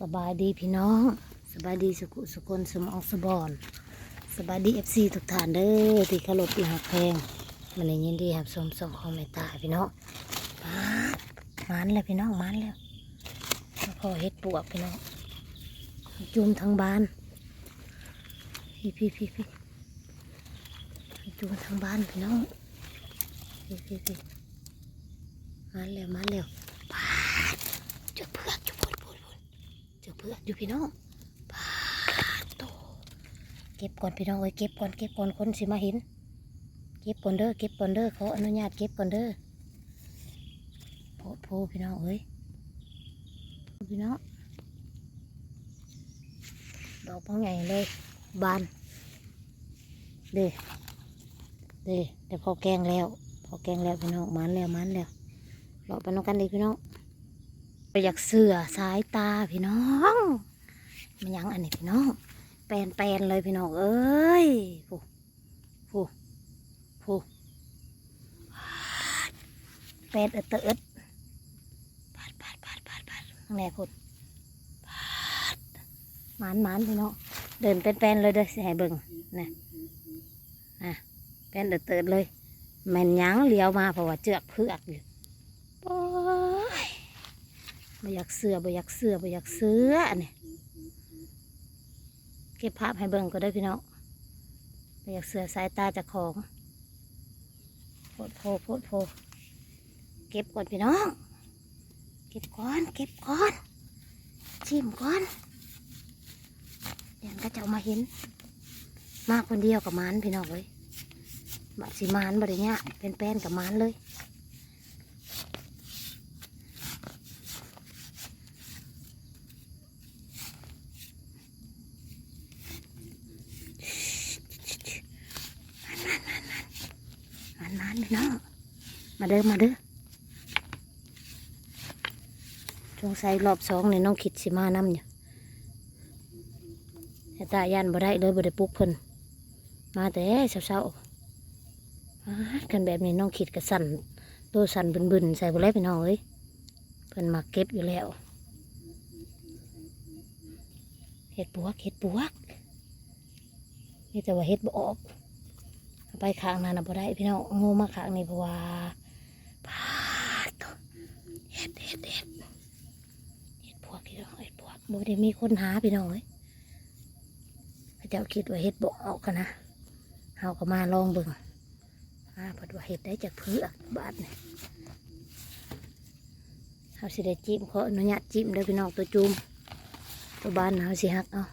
สบายดีพี่น้อง สบายดีสุขุสุคนสมองสบอนสบายดีเอฟซีทุกท่านเด้อที่เคารพที่หักแพงมันเลยยินดีครับสมส่งของเมตตาพี่น้องมามันแล้วพี่น้องมันแล้วพอเฮ็ดปวกพี่น้องจุ่มทั้งบ้านพี่พี่พี่พี่จุ่มทั้งบ้านพี่น้องพี่พี่พี่มันแล้วมันแล้วปาดเจอเพื่อจุ่มพูดพูดพูดเจอเพือกอยู่พี่น้องปาโตเก็บก่อนพี่น้องเอ้ยเก็บก่อนเก็บก่อนคนสิมาเห็น เก็บก่อนเด้อเก็บก่อนเด้อขออนุญาตเก็บก่อนเด้อโพดโพพี่น้องเอ้ยพี่น้องดอกพังใหญ่เลยบานเด้เด้แต่พอแกงแล้ว พอแกงแล้วพี่น้องมันแล้วมันแล้วเราไปน้องกันดีพี่น้อง ไปอยากเสือสายตาพี่น้องมันยังอันนี้พี่น้องแปลนแปลนเลยพี่น้องเอ้ยผู้ผู้ผู้เป็ดเอิดเตอเอิดปาดปาดปาดปาดปาดข้างในพุดปาดหมานหมานพี่น้องเดินเป็นแปนเลยเด้อสิให้เบิ่งนะนะเป็นเอิดเติดเลยแม่นยังเลี้ยวมาเพราะว่าเจือกเพือกอยู่ บ่อยากเสือบ่อยากเสือบ่อยากเสืออันนี้เก็บภาพให้เบิ่งก็ได้พี่น้องบ่อยากเสือสายตาจากของโพดโพโพดโพเก็บก่อนพี่น้อง เก็บก่อน เก็บก่อน ชิมก่อนเดี๋ยวก็จะเอามาเห็น มากคนเดียวกับมันพี่น้องเลยบัดสิมันบัดเนี้ยเป็นแป้นกับมันเลย มันมันพี่น้องมาเด้อมาเด้อจงใส่รอบสองในน้องคิดสิมานำอยู่แต่ตายันบ่ได้เลยบ่ได้ปลุกเพิ่นมาแต่เช้าๆอ้ากันแบบนี้น้องคิดกระสันตัวสันบึนๆใส่บ่แล้พี่น้องเอ้ยเพิ่นมาเก็บอยู่แล้วเห็ดปวกเห็ดปวกนี่แต่ว่าเห็ดบ่ออก ไปข้างนั้นนะบ่ได้พี่น้องงูมาข้างนี้เพราะว่าพาดตัวเห็ดเห็ดเห็ดเห็ดพวกพี่น้องเห็ดพวกบ่ได้มีคนหาพี่น้องเอ้ยเจ้าคิดว่าเห็ดบ่ออกกันนะเฮาก็มาลองเบิ่งอาพิ่นว่าเห็ดได้จากเพือกบาทนี่เฮาสิได้จิ้มขออนุญาตจิ้มเด้อพี่น้องตัวจุ่มตัวบ้านเฮาสิหักเอา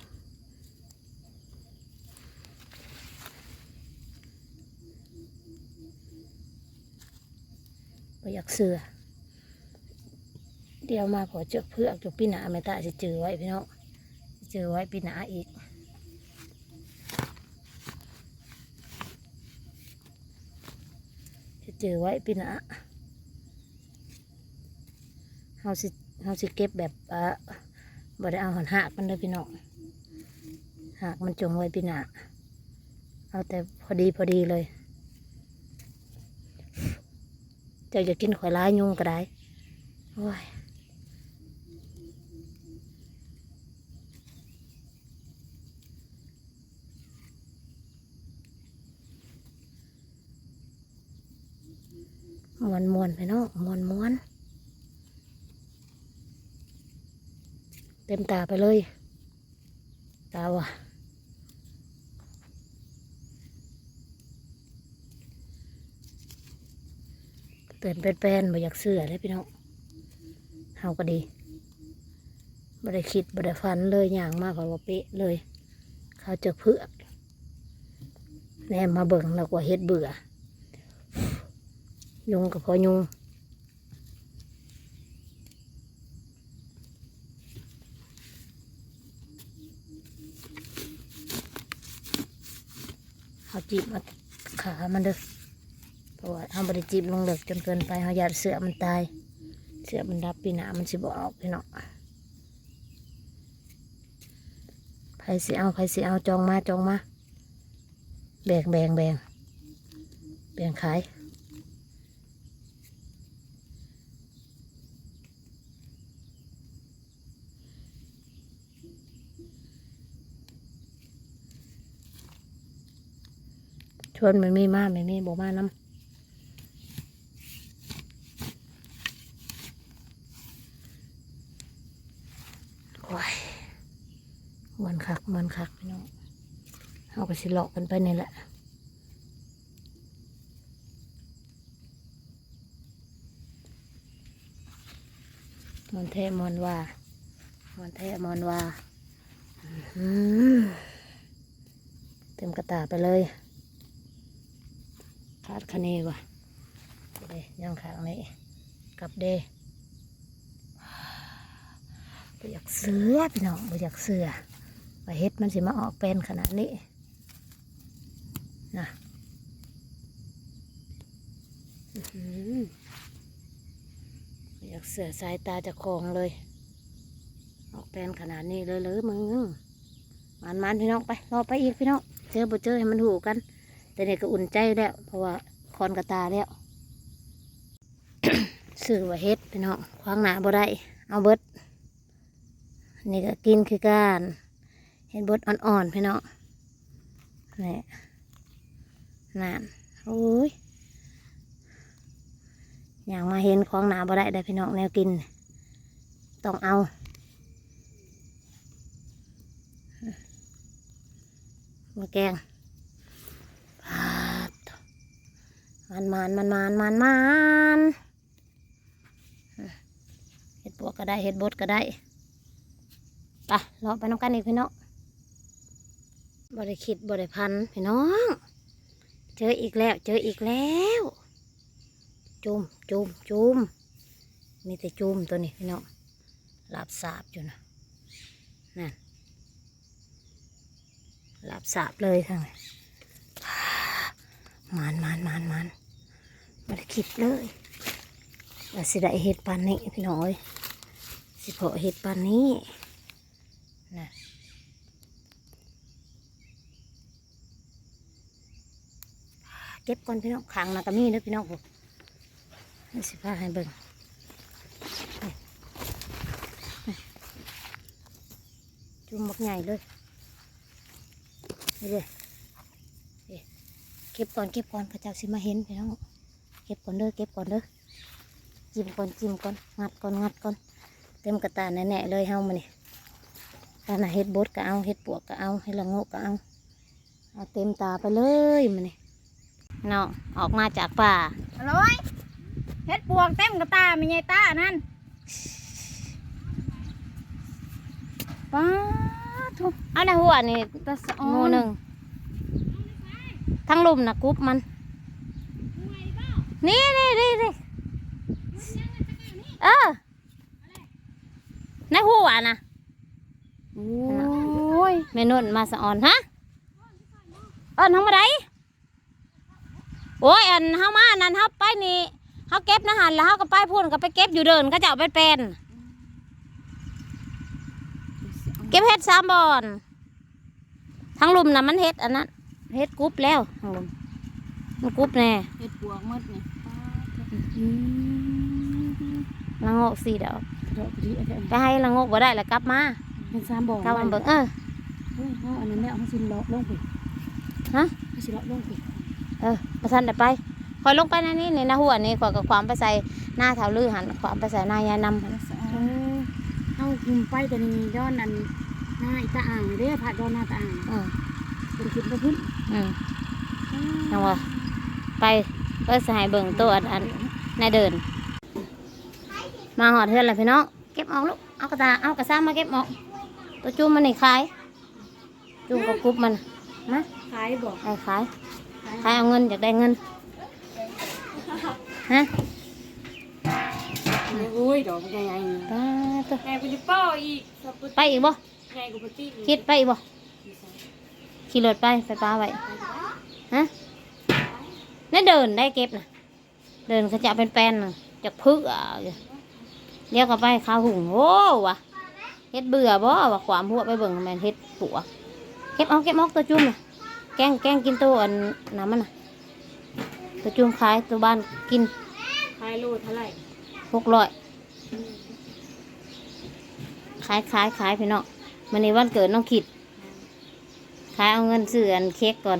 อยากเสือเดี๋ยวมาขอเจอเพื่อกจกปีหนาไม่ตาจะเจอไว้พี่น้องเจอไว้ปีหนาอีกจะเจอไว้ปีหนาเฮาสิเฮาสิเก็บแบบเอ่อบ่ได้เอาหันหักมันเลยพี่น้องหักมันจงไว้ปีหนาเอาแต่พอดีพอดีเลย เจ้าจะกินข่อยร้ายยุงก็ได้โอ้ยมวนมวนไปเนาะมวนมวนเต็มตาไปเลย ตาว่ะ เตือนเป็นแปนๆบ่อยากเสื้อเลยพี่น้องเฮาก็ดีบ่ได้คิดบ่ได้ฝันเลยอย่างมากกว่าเป๊ะเลย เขาจะเพื่อแนมมาเบิ่งแล้วก็เฮ็ดเบื่อ ยุงก็พอยุงเอาจีบมาขามันเด้อ เพราะว่าเฮาบ่ได้จีบลงเหลือจนเกินไปเฮาอยากเสือมันตาย เสือมันรับปีหนามันสิบออกพี่เนาะไผสิเอาใไผสิเอาจองมาจองมาแบ่งแบ่งแบ่งแบ่งขายชวนไม่มีมาไม่มีบอกมาน้ำ คักมันคักพี่น้องเอาก็สิเลาะกันไปนี่แหละมอนเทมอนว่ามอนเทมอนว่าเต็มกระตาไปเลยขาดคะเนว่ะเดยังขางนี้กลับเดบ่อยากเสือพี่น้องบ่อยากเสือ ว่าเฮ็ดมันสิมาออกเป็นขนาดนี้นะอยากเสือสายตาจะคองเลย ออกแปลนขนาดนี้เลยเลยมึงมันมันพี่น้องไปรอไปอีกพี่น้องเจอบ่เจอให้มันหูกัน แต่เนี่ยก็อุ่นใจแล้วเพราะว่าคอนกระตาแล้วสื่อว่าเฮ็ดพี่น้องควางหนาบ่ได้เอาเบิดนี่ก็กินคือการ เห็นบดอ่อนๆพี่น้องนี่นั่นโอ้ยอยางมาเห็นของหนาบ่ได้ได้พี่น้องแนวกิน ต้องเอามาแกงปามันมันมันมันมันมันเห็ดบวกก็ได้เห็ดบดก็ได้ไปรอไปน้ำกันอีกพี่น้อง บ่ได้คิดบ่ได้พันพี่น้อง เจออีกแล้ว เจออีกแล้ว จุ่มจุ่มจุ่มมีแต่จุ่มตัวนี้พี่น้องหลับสาบอยู่นะนั่นหลับสาบเลยทั้งนั้นมันมันมันมันไม่ได้คิดเลยว่าสิได้เห็ดปานนี้พี่น้อยสิพาะเห็ดปานนี้นะ ก็บก่อนพี่น้องขังนะก็มีเด้อพี่น้องผมนี่สิพาให้เบิ่งจุ่มมักใหญ่เลยนี่เลยเก็บก่อนเก็บก่อนพระเจ้าสิมาเห็นพี่น้องเก็บก่อนเด้อเก็บก่อนเด้อจิ้มก่อนจิ้มก่อนงัดก่อนงัดก่อนเต็มกระตาแน่ๆเลยเฮามานี่ตาหน่ะเฮ็ดบดก็เอาเฮ็ดปวกก็เอาเฮ็ดละโงกก็เอาเอาเต็มตาไปเลยมานี่ เนาะออกมาจากป่าอร่อยเฮ็ดปวกเต็มกระตาไม่ใหญ่ตานั่นป้าทุกเอาในหัวนี่ตาสะองูอนหนึ่งทั้งลุมนะกรุ๊ปมัน นี่นี่นี่นี่เออในหัวนะโอ้ยเมนุ่นมาสะออนฮะเอินทั้งมาได โอ้ยอันเฮามาอันนั้นเฮาไปนี่เฮาเก็บนะหันแล้วเฮาก็ไปพูนก็ไปเก็บอยู่เดินก็จะเอาไปเป็น เก็บเห็ดสามบอนทั้งลุมนะมันเห็ดอันนั้นเห็ดกรุ๊ปแล้วทั้งลุมมันกรุ๊ปแน่เฮ็ดปวกหมดนี่ละโงกสีเดียวดอกดีอันนี้ไปให้ละโงกบ่ได้แล้วกลับมาเป็นสามบ่อกลับมาเบิ่งเออเฮ้ยเอาอันนั้นแล้วเอาสิเลาะลงไปฮะเอาสิเลาะลงไป เออประทันได้ไปคอยลงไปนั่นนี่ในหน้าหัวนี่คอยกับความไปใส่หน้าแถวลือหันความไปใส่หน้ายายนำหันตาสะออนเอาคุมไปแต่นี่ย้อนอันหน้าอีตาอ่างเด้อผัดย้อนหน้าตาอ่างอืมเป็นขึ้นไปขึ้นอืมยังวะไปเพื่อสหายเบิ่งตัวอันอันนายเดิน มาหอดเทือนเลยพี่น้องเก็บออกลูกเอากระตาเอากระซ้ามาเก็บออก ตัวจุ่มมันนี่ขายจุ่มกับกรุ๊ปมันนะขายบอกไอ้ขายขาย เอาเงินอยากได้เงิน ฮะโอ้ยดอกใหญ่ๆนี่ป้าตัวแม่กูจะป้ออีกสับปะไปอีกบ่ใหญ่กูปะตี้อีกคิดไปอีกบ่ขี่รถไปไปปลาไว้ฮะนี่เดินได้เก็บนะเดินเขาจะเป็นแปลนน่ะจากพึ่อะเดี๋ยวก็ไปข้าวหุงโอ้วะเฮ็ดเบื่อบ่วะความหัวไปเบิ่งแมนเฮ็ดปัวเก็บเอาเก็บเอาตัวจุ่มน่ะ แกงแกงกินตัวอันน้ำมันน่ะตัวจุ่มขายตัวบ้านกินขายโลเท่าไหร่หกร้อยขายขายขายพี่น้องมันนี้วันเกิดน้องขิดขายเอาเงินซื้ออันเค้กก่อน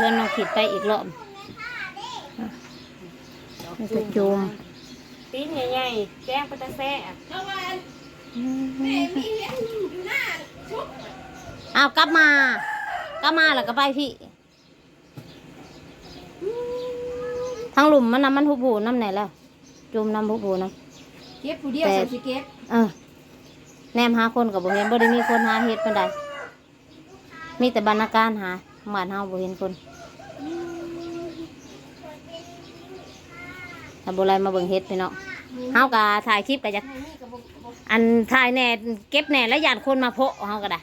ชวนน้องขิดไปอีกรอบนี่จะจูมตีนใหญ่ๆแจ้งไปตะแซ่อ้าวกลับมากลับมาแล้วก็ไปพี่ทั้งหลุมมันน้ำมันหุบหูน้ำไหนแล้วจุ่มน้ำหุบหูน้เก็บผู้เดียวใส่สิเก็บำเออแนมหาคนกับบ่เห็นบ่ได้มีคนหาเห็ดปานใดมีแต่บรรณาการหา บ้านเฮาบ่เห็นคนถ้าบ่ไรมาเบิ่งเห็ดพี่เนาะเฮาก็ถ่ายคลิปก็จะอันถ่ายแหน่เก็บแหน่แล้วยานคนมาโพะเฮาก็ได้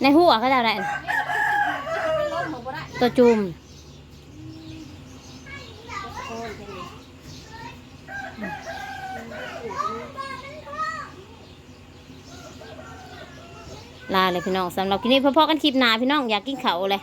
ในหัวเขาจะอะไรตัวจุ่ม ลาเลยพี่น้องสำหรับคลิปนี้พอๆกันคลิปหนาพี่น้องอยากกินเขาเลย